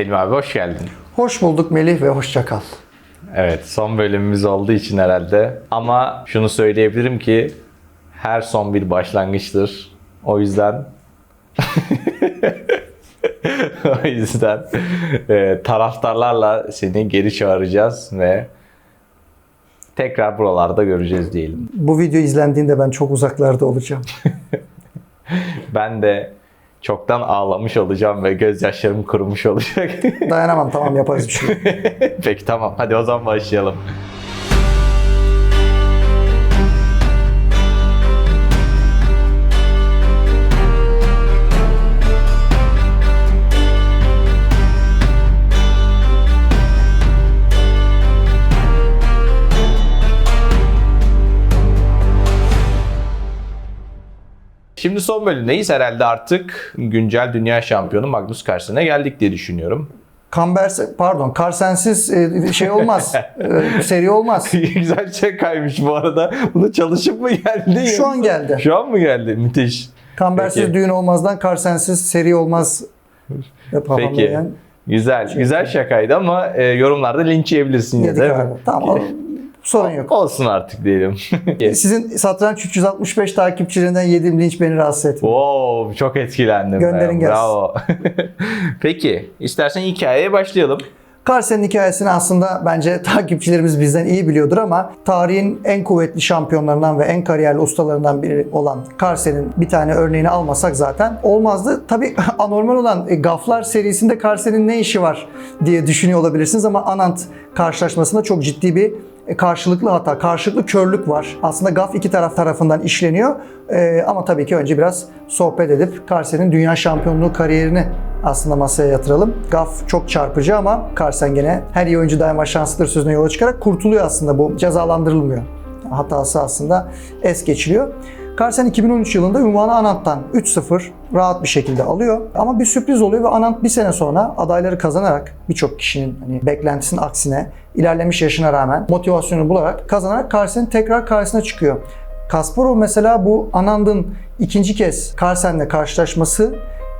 Selim abi hoş geldin. Hoş bulduk Melih ve hoşça kal. Evet son bölümümüz olduğu için herhalde. Ama şunu söyleyebilirim ki her son bir başlangıçtır. O yüzden o yüzden e, taraftarlarla seni geri çağıracağız ve tekrar buralarda göreceğiz diyelim. Bu video izlendiğinde ben çok uzaklarda olacağım. Ben de çoktan ağlamış olacağım ve gözyaşlarım kurumuş olacak. Dayanamam tamam yaparız bir şey. Peki tamam hadi o zaman başlayalım. Şimdi son bölümdeyiz. Herhalde artık güncel dünya şampiyonu Magnus Carlsen'e geldik diye düşünüyorum. Kamber, pardon Karsensiz e, şey olmaz. E, seri olmaz. Güzel şey kaymış bu arada. Bunu çalışıp mı geldi? Şu an geldi. Şu an mı geldi? Müthiş. Kambersiz Peki. düğün olmazdan Karsensiz seri olmaz. Peki. yani. Güzel. Güzel şakaydı ama e, yorumlarda linç yiyebilirsin Yedik de. abi. Tamam sorun yok. Olsun artık diyelim. Sizin satranç 365 takipçilerinden yediğim linç beni rahatsız etmiyor. wow, çok etkilendim. Gönderin ben. gelsin. Bravo. Peki, istersen hikayeye başlayalım. Karsen'in hikayesini aslında bence takipçilerimiz bizden iyi biliyordur ama tarihin en kuvvetli şampiyonlarından ve en kariyerli ustalarından biri olan Karsen'in bir tane örneğini almasak zaten olmazdı. Tabii anormal olan e, Gaflar serisinde Karsen'in ne işi var diye düşünüyor olabilirsiniz ama Anant karşılaşmasında çok ciddi bir karşılıklı hata, karşılıklı körlük var. Aslında Gaf iki taraf tarafından işleniyor. E, ama tabii ki önce biraz sohbet edip Karsen'in dünya şampiyonluğu kariyerini aslında masaya yatıralım. Gaf çok çarpıcı ama Carlsen gene her iyi oyuncu daima şanslıdır sözüne yola çıkarak kurtuluyor aslında bu. Cezalandırılmıyor. Hatası aslında es geçiliyor. Carlsen 2013 yılında ünvanı Anant'tan 3-0 rahat bir şekilde alıyor. Ama bir sürpriz oluyor ve Anant bir sene sonra adayları kazanarak birçok kişinin hani beklentisinin aksine ilerlemiş yaşına rağmen motivasyonu bularak kazanarak Carlsen'in tekrar karşısına çıkıyor. Kasparov mesela bu Anand'ın ikinci kez Carlsen'le karşılaşması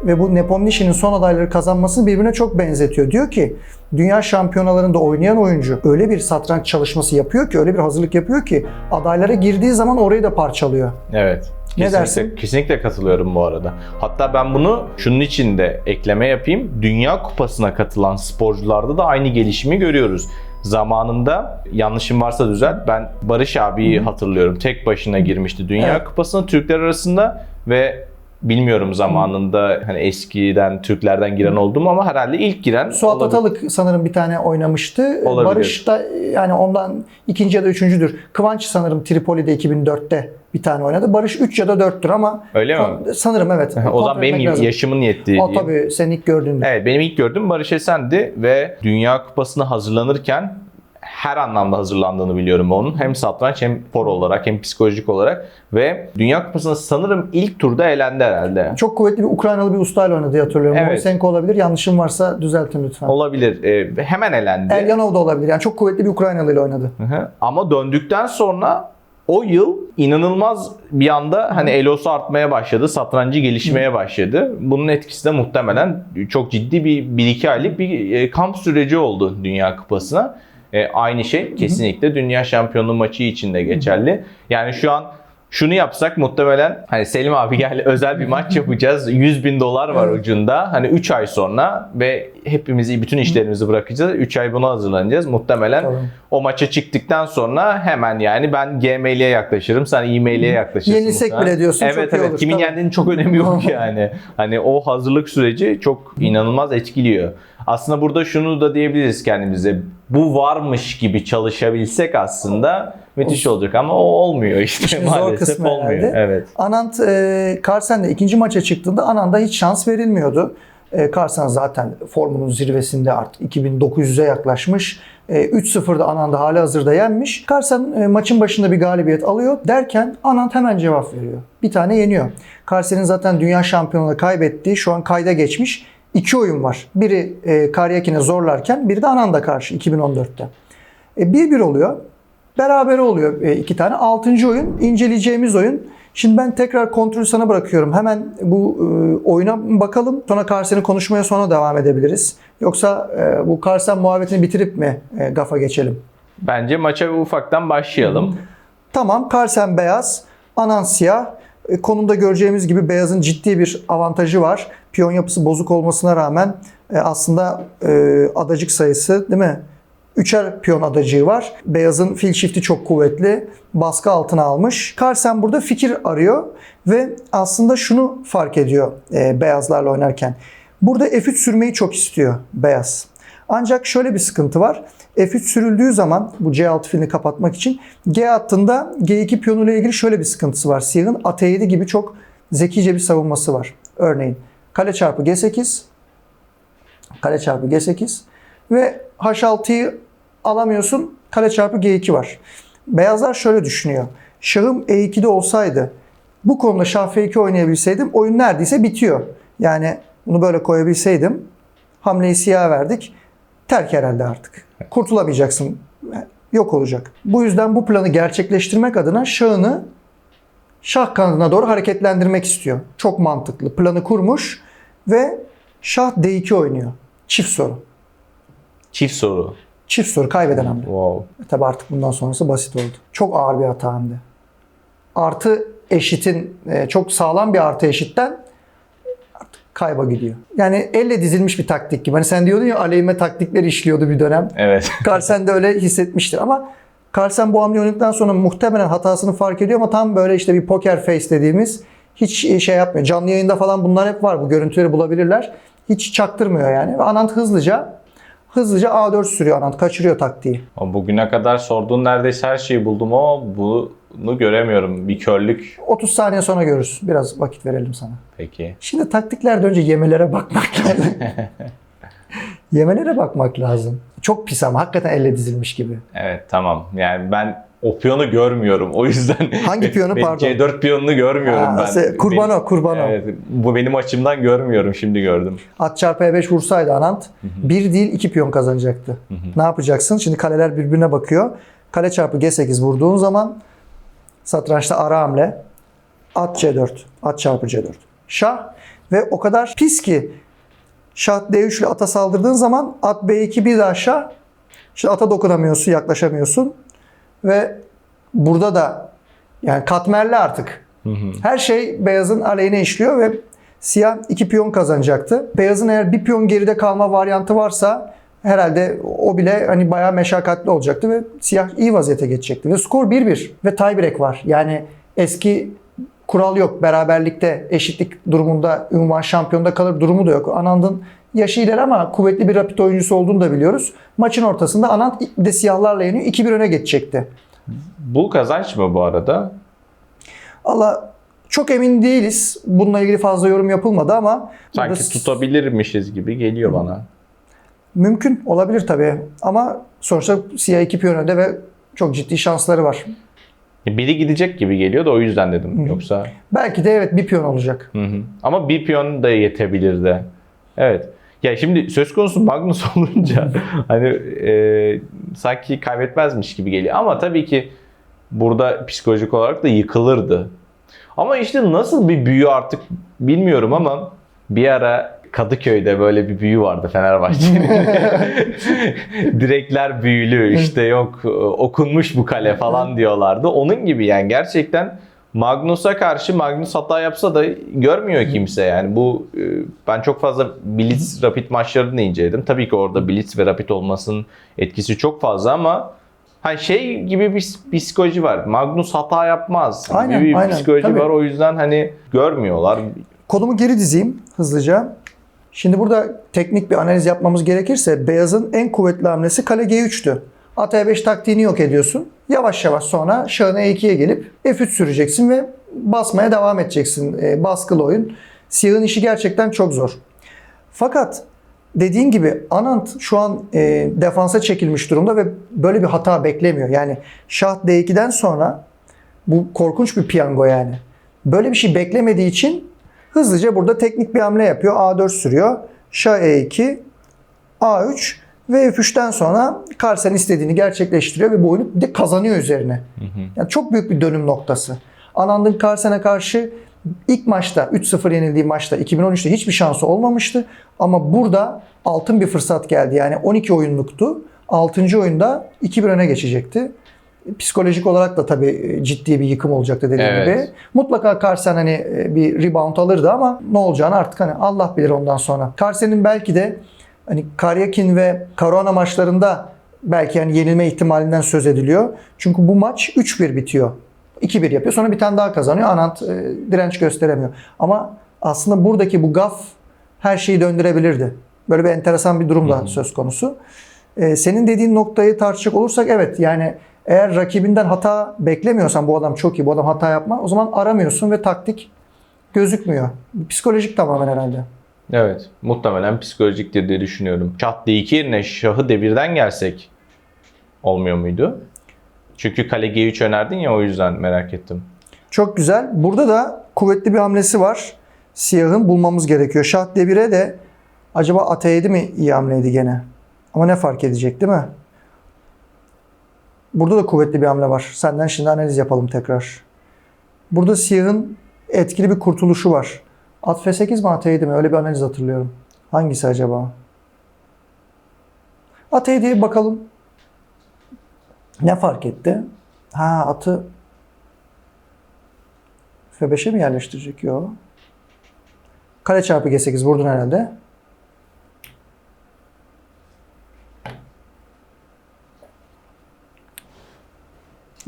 ve bu Nepomucic'in son adayları kazanmasını birbirine çok benzetiyor. Diyor ki dünya şampiyonalarında oynayan oyuncu öyle bir satranç çalışması yapıyor ki, öyle bir hazırlık yapıyor ki adaylara girdiği zaman orayı da parçalıyor. Evet. Ne Kesinlikle, dersin? Kesinlikle katılıyorum bu arada. Hatta ben bunu şunun için de ekleme yapayım. Dünya Kupası'na katılan sporcularda da aynı gelişimi görüyoruz. Zamanında yanlışım varsa düzelt. Ben Barış abiyi hatırlıyorum. Tek başına girmişti Dünya Evet. Kupası'na Türkler arasında ve bilmiyorum zamanında hani eskiden Türklerden giren oldu mu ama herhalde ilk giren Suat olabilir. Atalık sanırım bir tane oynamıştı. Olabilir. Barış da yani ondan ikinci ya da üçüncüdür. Kıvanç sanırım Tripoli'de 2004'te bir tane oynadı. Barış 3 ya da 4'tür ama Öyle mi? sanırım evet. o zaman benim lazım. yaşımın yettiği O tabii sen ilk gördüğünde. Evet benim ilk gördüğüm Barış Esen'di ve Dünya Kupası'na hazırlanırken her anlamda hazırlandığını biliyorum onun. Hem satranç hem spor olarak hem psikolojik olarak ve Dünya Kupası'na sanırım ilk turda elendi herhalde. Çok kuvvetli bir Ukraynalı bir ustayla oynadı diye hatırlıyorum. Evet. Moisenko olabilir. Yanlışım varsa düzeltin lütfen. Olabilir. Ee, hemen elendi. Elyanov da olabilir. Yani çok kuvvetli bir Ukraynalı ile oynadı. Hı hı. Ama döndükten sonra o yıl inanılmaz bir anda hani elosu artmaya başladı. Satrancı gelişmeye başladı. Bunun etkisi de muhtemelen çok ciddi bir 1-2 aylık bir e, kamp süreci oldu Dünya Kupası'na. E, aynı şey kesinlikle Dünya Şampiyonluğu maçı için de geçerli. Yani şu an şunu yapsak muhtemelen hani Selim abi gel özel bir maç yapacağız. 100 bin dolar var ucunda. Hani 3 ay sonra ve hepimizi bütün işlerimizi bırakacağız. 3 ay buna hazırlanacağız. Muhtemelen o maça çıktıktan sonra hemen yani ben Gmail'e yaklaşırım. Sen e-mail'e yaklaşırsın. Muhtemelen. bile diyorsun, Evet çok iyi evet. olur. Kimin Tabii. yendiğinin çok önemi yok yani. Hani o hazırlık süreci çok inanılmaz etkiliyor. Aslında burada şunu da diyebiliriz kendimize. Bu varmış gibi çalışabilsek aslında müthiş olacak ama o olmuyor işte İşin zor maalesef kısmı olmuyor. herhalde. Evet. Anant e, Carlsen'le ikinci maça çıktığında Anand'a hiç şans verilmiyordu. E, Carlsen zaten formunun zirvesinde artık 2900'e yaklaşmış. E, 3-0'da Anand'ı hali hazırda yenmiş. Carlsen e, maçın başında bir galibiyet alıyor derken Anand hemen cevap veriyor. Bir tane yeniyor. Carlsen'in zaten dünya şampiyonluğunu kaybettiği şu an kayda geçmiş iki oyun var. Biri e, Karyakin'e zorlarken biri de Anand'a karşı 2014'te. E, 1-1 oluyor. Berabere oluyor e, iki tane. Altıncı oyun inceleyeceğimiz oyun Şimdi ben tekrar kontrolü sana bırakıyorum. Hemen bu e, oyuna bakalım. Sonra Carlsen'i konuşmaya sonra devam edebiliriz. Yoksa e, bu Carlsen muhabbetini bitirip mi e, GAF'a geçelim? Bence maça ufaktan başlayalım. Tamam Carlsen beyaz, Anan siyah. E, konumda göreceğimiz gibi beyazın ciddi bir avantajı var. Piyon yapısı bozuk olmasına rağmen e, aslında e, adacık sayısı değil mi? Üçer piyon adacığı var. Beyazın fil shifti çok kuvvetli. Baskı altına almış. Carlsen burada fikir arıyor ve aslında şunu fark ediyor beyazlarla oynarken. Burada F3 sürmeyi çok istiyor beyaz. Ancak şöyle bir sıkıntı var. F3 sürüldüğü zaman bu C6 filini kapatmak için G hattında G2 piyonuyla ilgili şöyle bir sıkıntısı var. Siyahın AT7 gibi çok zekice bir savunması var. Örneğin kale çarpı G8 kale çarpı G8 ve H6'yı alamıyorsun. Kale çarpı G2 var. Beyazlar şöyle düşünüyor. Şahım E2'de olsaydı bu konuda şah F2 oynayabilseydim oyun neredeyse bitiyor. Yani bunu böyle koyabilseydim hamleyi siyah verdik. Terk herhalde artık. Kurtulamayacaksın. Yok olacak. Bu yüzden bu planı gerçekleştirmek adına şahını şah kanadına doğru hareketlendirmek istiyor. Çok mantıklı. Planı kurmuş ve şah D2 oynuyor. Çift soru. Çift soru. Çift soru kaybeden hamle. Wow. E tabi artık bundan sonrası basit oldu. Çok ağır bir hata hem de. Artı eşitin e, çok sağlam bir artı eşitten kayba gidiyor. Yani elle dizilmiş bir taktik gibi. Hani sen diyordun ya aleyhime taktikler işliyordu bir dönem. Evet. Carlsen de öyle hissetmiştir ama Carlsen bu hamle oynadıktan sonra muhtemelen hatasını fark ediyor ama tam böyle işte bir poker face dediğimiz hiç şey yapmıyor. Canlı yayında falan bunlar hep var. Bu görüntüleri bulabilirler. Hiç çaktırmıyor yani. Ve Anant hızlıca hızlıca A4 sürüyor Anant. Kaçırıyor taktiği. Bugüne kadar sorduğun neredeyse her şeyi buldum ama bunu göremiyorum. Bir körlük. 30 saniye sonra görürüz. Biraz vakit verelim sana. Peki. Şimdi taktiklerden önce yemelere bakmak lazım. yemelere bakmak lazım. Çok pis ama hakikaten elle dizilmiş gibi. Evet tamam. Yani ben o piyonu görmüyorum. O yüzden Hangi piyonu, pardon? C4 piyonunu görmüyorum Aa, ben. se- kurban o, kurban o. Evet, bu benim açımdan görmüyorum. Şimdi gördüm. At çarpı E5 vursaydı Anant bir değil iki piyon kazanacaktı. Ne yapacaksın? Şimdi kaleler birbirine bakıyor. Kale çarpı G8 vurduğun zaman satrançta ara hamle. At C4. At çarpı C4. Şah ve o kadar pis ki şah D3 ile ata saldırdığın zaman at B2 bir daha şah. Şimdi ata dokunamıyorsun, yaklaşamıyorsun. Ve burada da yani katmerli artık. Her şey beyazın aleyhine işliyor ve siyah iki piyon kazanacaktı. Beyazın eğer bir piyon geride kalma varyantı varsa herhalde o bile hani bayağı meşakkatli olacaktı ve siyah iyi vaziyete geçecekti. Ve skor 1-1 ve tiebreak var. Yani eski kural yok. Beraberlikte eşitlik durumunda ünvan şampiyonda kalır durumu da yok. Anand'ın yaşı ileri ama kuvvetli bir rapid oyuncusu olduğunu da biliyoruz. Maçın ortasında Anand de siyahlarla yeniyor. 2-1 öne geçecekti. Bu kazanç mı bu arada? Allah çok emin değiliz. Bununla ilgili fazla yorum yapılmadı ama Sanki burada tutabilirmişiz gibi geliyor bana. Mümkün olabilir tabii. Ama sonuçta siyah iki piyon önde ve çok ciddi şansları var. Biri gidecek gibi geliyor da o yüzden dedim. Yoksa Belki de evet bir piyon olacak. Hı hı. Ama bir piyon da yetebilirdi. Evet. Ya şimdi söz konusu Magnus olunca hani e, sanki kaybetmezmiş gibi geliyor. Ama tabii ki burada psikolojik olarak da yıkılırdı. Ama işte nasıl bir büyü artık bilmiyorum ama bir ara Kadıköy'de böyle bir büyü vardı Fenerbahçe'nin. Direkler büyülü işte yok okunmuş bu kale falan diyorlardı. Onun gibi yani gerçekten Magnus'a karşı Magnus hata yapsa da görmüyor kimse yani. Bu e, ben çok fazla Blitz Rapid maçlarını inceledim. Tabii ki orada Blitz ve Rapid olmasının etkisi çok fazla ama hani şey gibi bir psikoloji var. Magnus hata yapmaz. gibi Aynen, bir aynen. psikoloji Tabii. var. O yüzden hani görmüyorlar. Konumu geri dizeyim hızlıca. Şimdi burada teknik bir analiz yapmamız gerekirse beyazın en kuvvetli hamlesi kale G3'tü. At E5 taktiğini yok ediyorsun. Yavaş yavaş sonra şahın E2'ye gelip F3 süreceksin ve basmaya devam edeceksin. E, baskılı oyun. Siyahın işi gerçekten çok zor. Fakat dediğin gibi Anant şu an e, defansa çekilmiş durumda ve böyle bir hata beklemiyor. Yani şah D2'den sonra bu korkunç bir piyango yani. Böyle bir şey beklemediği için hızlıca burada teknik bir hamle yapıyor. A4 sürüyor. Şah E2, A3 ve F3'ten sonra Carlsen istediğini gerçekleştiriyor ve bu oyunu bir de kazanıyor üzerine. Yani çok büyük bir dönüm noktası. Anand'ın Carlsen'e karşı ilk maçta 3-0 yenildiği maçta 2013'te hiçbir şansı olmamıştı. Ama burada altın bir fırsat geldi. Yani 12 oyunluktu. 6. oyunda 2-1 öne geçecekti. Psikolojik olarak da tabii e, ciddi bir yıkım olacaktı dediğim Evet. gibi. Mutlaka Carlsen hani e, bir rebound alırdı ama ne olacağını artık hani Allah bilir ondan sonra. Carlsen'in belki de hani Karyakin ve Caruana maçlarında belki yani yenilme ihtimalinden söz ediliyor. Çünkü bu maç 3-1 bitiyor. 2-1 yapıyor. Sonra bir tane daha kazanıyor. Anant e, direnç gösteremiyor. Ama aslında buradaki bu gaf her şeyi döndürebilirdi. Böyle bir enteresan bir durum da söz konusu. E, senin dediğin noktayı tartışacak olursak evet yani eğer rakibinden hata beklemiyorsan bu adam çok iyi, bu adam hata yapma o zaman aramıyorsun ve taktik gözükmüyor. Psikolojik tamamen herhalde. Evet. Muhtemelen psikolojiktir diye düşünüyorum. Şah D2 yerine şahı D1'den gelsek olmuyor muydu? Çünkü kale G3 önerdin ya o yüzden merak ettim. Çok güzel. Burada da kuvvetli bir hamlesi var. Siyahın bulmamız gerekiyor. Şah D1'e de acaba at E7 mi iyi hamleydi gene? Ama ne fark edecek değil mi? Burada da kuvvetli bir hamle var. Senden şimdi analiz yapalım tekrar. Burada siyahın etkili bir kurtuluşu var. At F8 mi at E7 mi? Öyle bir analiz hatırlıyorum. Hangisi acaba? At E7'ye bir bakalım. Ne fark etti? Ha atı F5'e mi yerleştirecek? Yok. Kare çarpı G8 vurdun herhalde.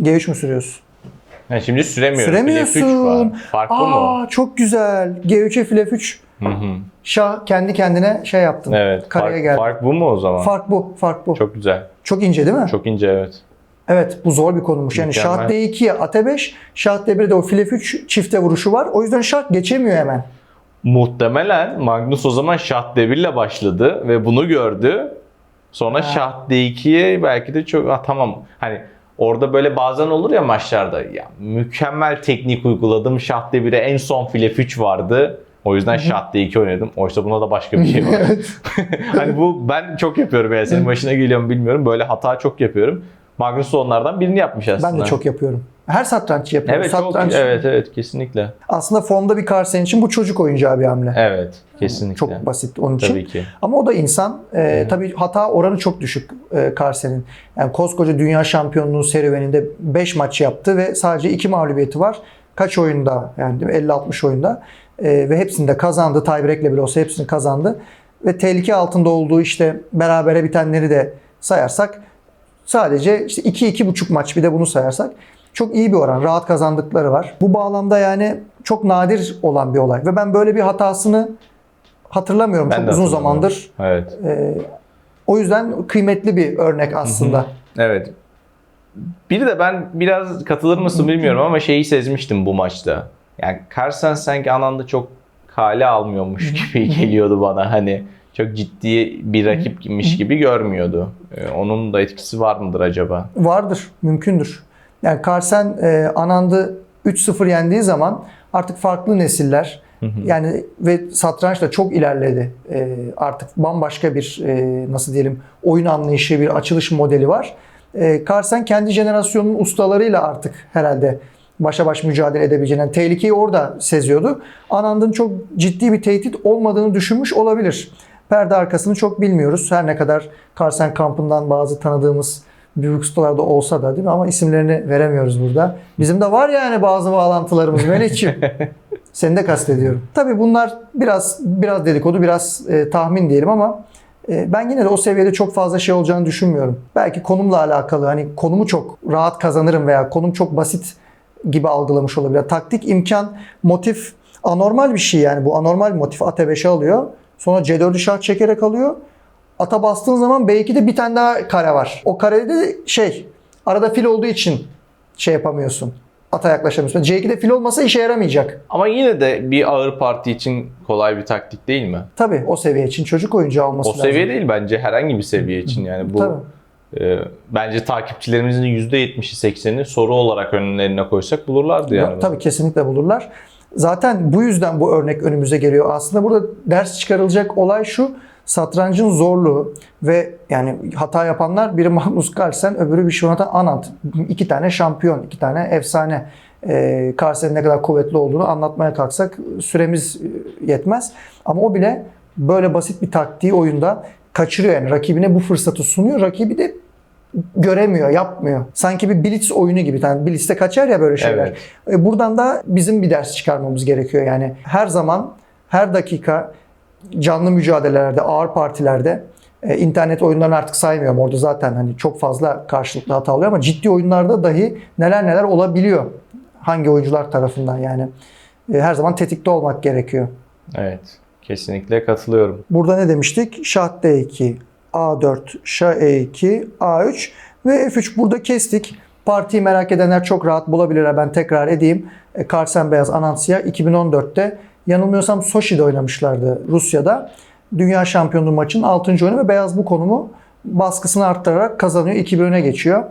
G3 mü sürüyorsun? Ha, şimdi süremiyorum. Süremiyorsun. F3 var. Fark bu mu? Aa çok güzel. G3'e file F3. Hı hı. Şah kendi kendine şey yaptın. Evet. Kareye Fark, geldi. fark bu mu o zaman? Fark bu. Fark bu. Çok, Çok güzel. ince değil mi? Çok ince evet. Evet bu zor bir konummuş. Yani Mükemmel. şah D2'ye at E5, şah D1'de o file F3 çifte vuruşu var. O yüzden şah geçemiyor hemen. Muhtemelen Magnus o zaman şah D1 ile başladı ve bunu gördü. Sonra şah D2'ye belki de çok ah, tamam hani orada böyle bazen olur ya maçlarda ya mükemmel teknik uyguladım şah D1'e en son file 3 vardı. O yüzden şah D2 oynadım. Oysa buna da başka bir şey var. hani bu ben çok yapıyorum yani senin başına geliyor mu bilmiyorum. Böyle hata çok yapıyorum. Magnus da onlardan birini yapmış aslında. Ben de çok yapıyorum. Her satranççı yapıyor. Evet çok Satranç evet evet kesinlikle. aslında formda bir Carlsen için bu çocuk oyuncağı bir hamle. Evet kesinlikle. Çok basit onun için. Tabii ki. Ama o da insan. Ee, tabii hata oranı çok düşük e, Carlsen'in. Yani koskoca dünya şampiyonluğu serüveninde 5 maç yaptı ve sadece 2 mağlubiyeti var. Kaç oyunda yani değil mi? 50-60 oyunda. Ee, ve hepsini de kazandı. Tiebreak'le bile olsa hepsini kazandı. Ve tehlike altında olduğu işte berabere bitenleri de sayarsak sadece işte 2-2,5 maç bir de bunu sayarsak çok iyi bir oran. Rahat kazandıkları var. Bu bağlamda yani çok nadir olan bir olay. Ve ben böyle bir hatasını hatırlamıyorum Ben çok uzun zamandır. Evet. Ee, o yüzden kıymetli bir örnek aslında. Evet. Bir de ben biraz katılır mısın bilmiyorum ama şeyi sezmiştim bu maçta. Yani Carson sanki ananda çok kale almıyormuş gibi geliyordu bana. Hani çok ciddi bir rakipmiş gibi görmüyordu. Ee, Onun da etkisi var mıdır acaba? Vardır, mümkündür. Yani Carlsen e, Anand'ı 3-0 yendiği zaman artık farklı nesiller yani ve satranç da çok ilerledi. E, artık bambaşka bir e, nasıl diyelim oyun anlayışı, bir açılış modeli var. E, Carlsen kendi jenerasyonunun ustalarıyla artık herhalde başa baş mücadele edebileceğini, yani tehlikeyi orada seziyordu. Anand'ın çok ciddi bir tehdit olmadığını düşünmüş olabilir. Perde arkasını çok bilmiyoruz. Her ne kadar Carlsen kampından bazı tanıdığımız büyük ustalar da olsa da değil mi? Ama isimlerini veremiyoruz burada. Bizim de var yani bazı bağlantılarımız Melih'ciğim. Seni de kastediyorum. Tabii bunlar biraz biraz dedikodu, biraz e, tahmin diyelim ama e, ben yine de o seviyede çok fazla şey olacağını düşünmüyorum. Belki konumla alakalı hani konumu çok rahat kazanırım veya konum çok basit gibi algılamış olabilir. Taktik, imkan, motif anormal bir şey yani bu anormal motif at E5'e alıyor. Sonra C4'ü şah çekerek alıyor. Ata bastığın zaman B2'de bir tane daha kare var. O karede de şey arada fil olduğu için şey yapamıyorsun. Ata yaklaşamıyorsun. C2'de fil olmasa işe yaramayacak. Ama yine de bir ağır parti için kolay bir taktik değil mi? Tabii o seviye için çocuk oyuncağı olması O lazım. seviye değil bence herhangi bir seviye için yani bu Tabii. e, bence takipçilerimizin %70'i 80'i soru olarak önlerine koysak bulurlardı yani. Tabii kesinlikle bulurlar. Zaten bu yüzden bu örnek önümüze geliyor. Aslında burada ders çıkarılacak olay şu. Satrancın zorluğu ve yani hata yapanlar biri Magnus Carlsen öbürü Vishwanathan Anand. İki tane şampiyon, iki tane efsane. e, Carlsen'in ne kadar kuvvetli olduğunu anlatmaya kalksak süremiz e, yetmez. Ama o bile böyle basit bir taktiği oyunda kaçırıyor yani rakibine bu fırsatı sunuyor. Rakibi de göremiyor, yapmıyor. Sanki bir blitz oyunu gibi. Yani blitz'te kaçar ya böyle şeyler. Evet. E, Buradan da bizim bir ders çıkarmamız gerekiyor. Yani her zaman, her dakika canlı mücadelelerde, ağır partilerde e, internet oyunlarını artık saymıyorum. Orada zaten hani çok fazla karşılıklı hata oluyor ama ciddi oyunlarda dahi neler neler olabiliyor. Hangi oyuncular tarafından yani. E, her zaman tetikte olmak gerekiyor. Evet. Kesinlikle katılıyorum. Burada ne demiştik? Şah D2, A4, Şah E2, A3 ve F3. Burada kestik. Partiyi merak edenler çok rahat bulabilirler. Ben tekrar edeyim. E, Carlsen Beyaz Anansiya 2014'te yanılmıyorsam Sochi'de oynamışlardı Rusya'da. Dünya şampiyonluğu maçının 6. oyunu ve Beyaz bu konumu baskısını arttırarak kazanıyor. 2-1 öne geçiyor.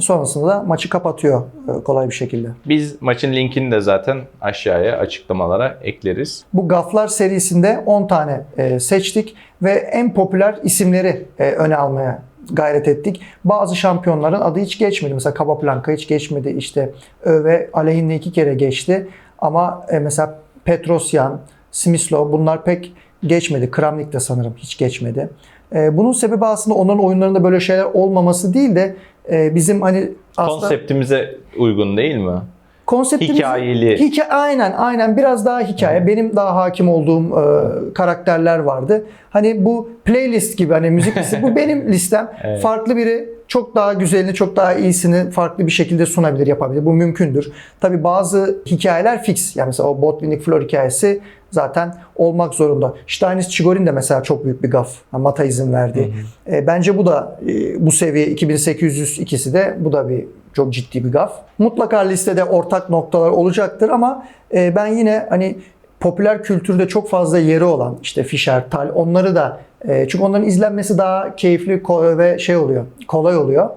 Sonrasında da maçı kapatıyor e, kolay bir şekilde. Biz maçın linkini de zaten aşağıya açıklamalara ekleriz. Bu Gaflar serisinde 10 tane e, seçtik ve en popüler isimleri e, öne almaya gayret ettik. Bazı şampiyonların adı hiç geçmedi. Mesela Capablanca hiç geçmedi. İşte Öve aleyhinde iki kere geçti. Ama mesela Petrosyan, Smyslov bunlar pek geçmedi. Kramnik de sanırım hiç geçmedi. E, bunun sebebi aslında onların oyunlarında böyle şeyler olmaması değil de e, bizim hani aslında Konseptimize uygun değil mi? konseptimiz Hikayeli. Hika- aynen aynen biraz daha hikaye. Benim daha hakim olduğum e, karakterler vardı. Hani bu playlist gibi hani müzik listesi bu benim listem. Evet. Farklı biri çok daha güzelini, çok daha iyisini farklı bir şekilde sunabilir, yapabilir. Bu mümkündür. Tabi bazı hikayeler fix. Yani mesela o Botvinnik Flor hikayesi zaten olmak zorunda. Steinis Chigorin de mesela çok büyük bir gaf. Yani Mata izin verdi. E, bence bu da e, bu seviye 2800 ikisi de bu da bir çok ciddi bir gaf. Mutlaka listede ortak noktalar olacaktır ama e, ben yine hani popüler kültürde çok fazla yeri olan işte Fischer, Tal onları da e, çünkü onların izlenmesi daha keyifli ve şey oluyor, kolay oluyor.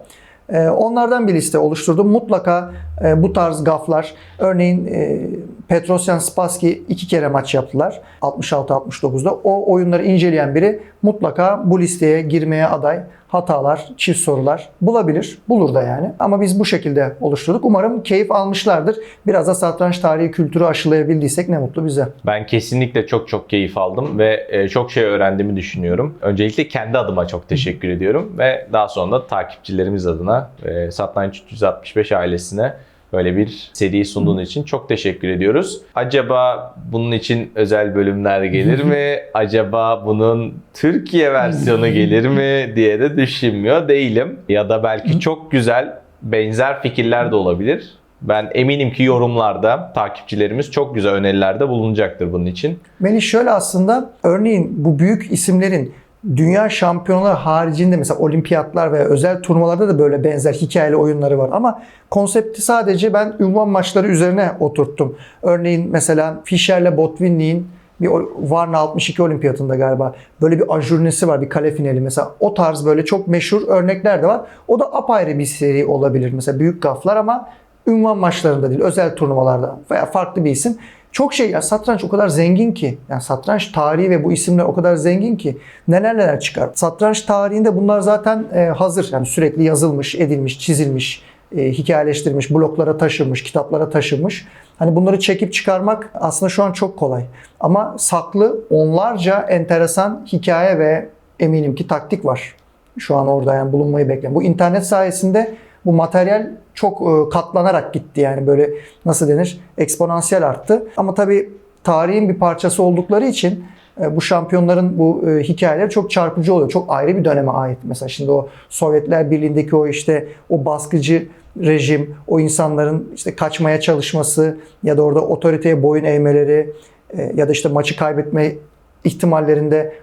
E, onlardan bir liste oluşturdum. Mutlaka e, bu tarz gaflar, örneğin e, Petrosyan Spassky iki kere maç yaptılar. 66-69'da. O oyunları inceleyen biri mutlaka bu listeye girmeye aday. Hatalar, çift sorular bulabilir. Bulur da yani. Ama biz bu şekilde oluşturduk. Umarım keyif almışlardır. Biraz da satranç tarihi kültürü aşılayabildiysek ne mutlu bize. Ben kesinlikle çok çok keyif aldım ve e, çok şey öğrendiğimi düşünüyorum. Öncelikle kendi adıma çok teşekkür ediyorum ve daha sonra da takipçilerimiz adına Satranç 365 ailesine böyle bir seri sunduğun için çok teşekkür ediyoruz. Acaba bunun için özel bölümler gelir mi? Acaba bunun Türkiye versiyonu gelir mi diye de düşünmüyor değilim. Ya da belki çok güzel benzer fikirler de olabilir. Ben eminim ki yorumlarda takipçilerimiz çok güzel önerilerde bulunacaktır bunun için. Beni şöyle aslında örneğin bu büyük isimlerin dünya şampiyonları haricinde mesela olimpiyatlar veya özel turnuvalarda da böyle benzer hikayeli oyunları var ama konsepti sadece ben ünvan maçları üzerine oturttum. Örneğin mesela Fischer'le Botvinnik'in bir Varna 62 olimpiyatında galiba böyle bir ajurnesi var bir kale finali mesela o tarz böyle çok meşhur örnekler de var. O da apayrı bir seri olabilir mesela büyük gaflar ama ünvan maçlarında değil özel turnuvalarda veya farklı bir isim. Çok şey ya satranç o kadar zengin ki. Yani satranç tarihi ve bu isimler o kadar zengin ki neler neler çıkar. Satranç tarihinde bunlar zaten e, hazır. Yani sürekli yazılmış, edilmiş, çizilmiş, e, hikayeleştirilmiş, bloklara taşınmış, kitaplara taşınmış. Hani bunları çekip çıkarmak aslında şu an çok kolay. Ama saklı onlarca enteresan hikaye ve eminim ki taktik var. Şu an orada yani bulunmayı bekleyen. Bu internet sayesinde bu materyal çok e, katlanarak gitti yani böyle nasıl denir eksponansiyel arttı. Ama tabii tarihin bir parçası oldukları için e, bu şampiyonların bu e, hikayeleri çok çarpıcı oluyor. Çok ayrı bir döneme ait. Mesela şimdi o Sovyetler Birliği'ndeki o işte o baskıcı rejim, o insanların işte kaçmaya çalışması ya da orada otoriteye boyun eğmeleri ya da işte maçı kaybetme ihtimallerinde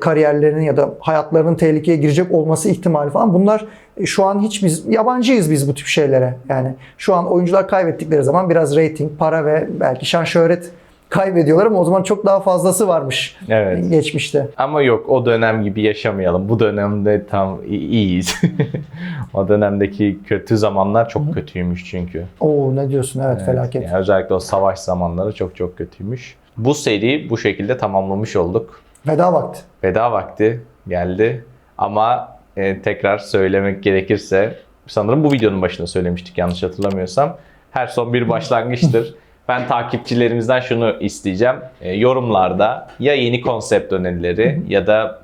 kariyerlerinin ya da hayatlarının tehlikeye girecek olması ihtimali falan bunlar e, şu an hiç biz yabancıyız biz bu tip şeylere. Yani şu an oyuncular kaybettikleri zaman biraz rating, para ve belki şan şöhret kaybediyorlar ama o zaman çok daha fazlası varmış Evet. geçmişte. Ama yok o dönem gibi yaşamayalım. Bu dönemde tam iyiyiz. o dönemdeki kötü zamanlar çok kötüymüş çünkü. Oo ne diyorsun evet, felaket. Yani özellikle o savaş zamanları çok çok kötüymüş. Bu seri bu şekilde tamamlamış olduk. Veda vakti. Veda vakti geldi. Ama e, tekrar söylemek gerekirse sanırım bu videonun başında söylemiştik yanlış hatırlamıyorsam. Her son bir başlangıçtır. Ben takipçilerimizden şunu isteyeceğim. E, yorumlarda ya yeni konsept önerileri ya da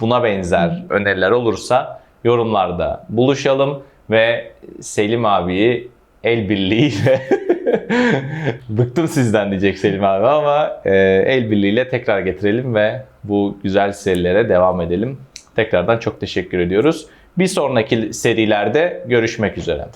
buna benzer öneriler olursa yorumlarda buluşalım ve Selim abiyi el birliğiyle bıktım sizden diyecek Selim abi ama e, el birliğiyle tekrar getirelim ve bu güzel serilere devam edelim. Tekrardan çok teşekkür ediyoruz. Bir sonraki serilerde görüşmek üzere.